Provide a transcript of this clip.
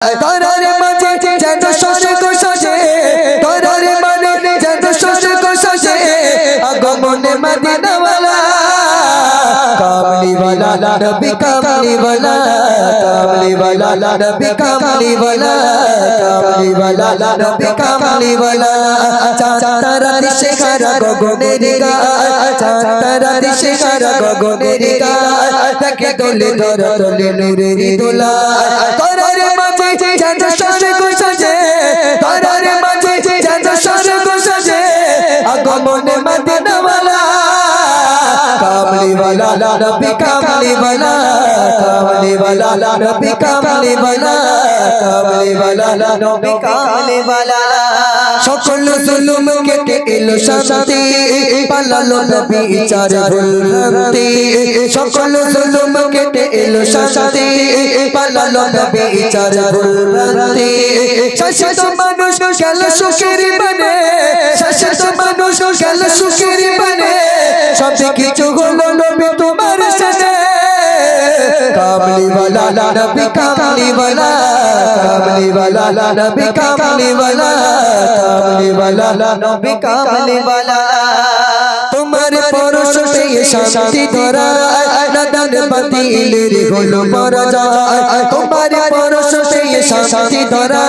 তারার মাঝে যেন স্বর্গ সাজে তারার মানে যেন স্বর্গ সাজে আগমনে মদিনাওয়ালা কামলিওয়ালা নবী কামলিওয়ালা কামলিওয়ালা নবী কামলিওয়ালা কামলিওয়ালা নবী কামলিওয়ালা চাঁতারা দিশে খারা গগনের গায় চাঁতারা দিশে খারা গগনের গায় তাকে দোলে ধর, দোলে নূরের দোলা वाला नबी कामली वाला कामली वाला नबी कामली वाला कामली वाला नबी कामली वाला সকল জুলুম কেটে এলো শান্তি পালালো নবী চার ভুলতে সকল জুলুম কেটে এলো শান্তি পালালো নবী চার ভুলতে শাসিত মানুষ গেল সুখের বনে শাসিত মানুষ গেল সুখের বনে সব কিছু হলো নবী তোমার সাথে کاملی والا نبی کاملی والا کاملی والا نبی کاملی والا کاملی والا نبی کاملی والا تمہارے پرش سے شانتی دورا ندن پتیل ری گل پر جا تمہارے پرش سے شانتی دورا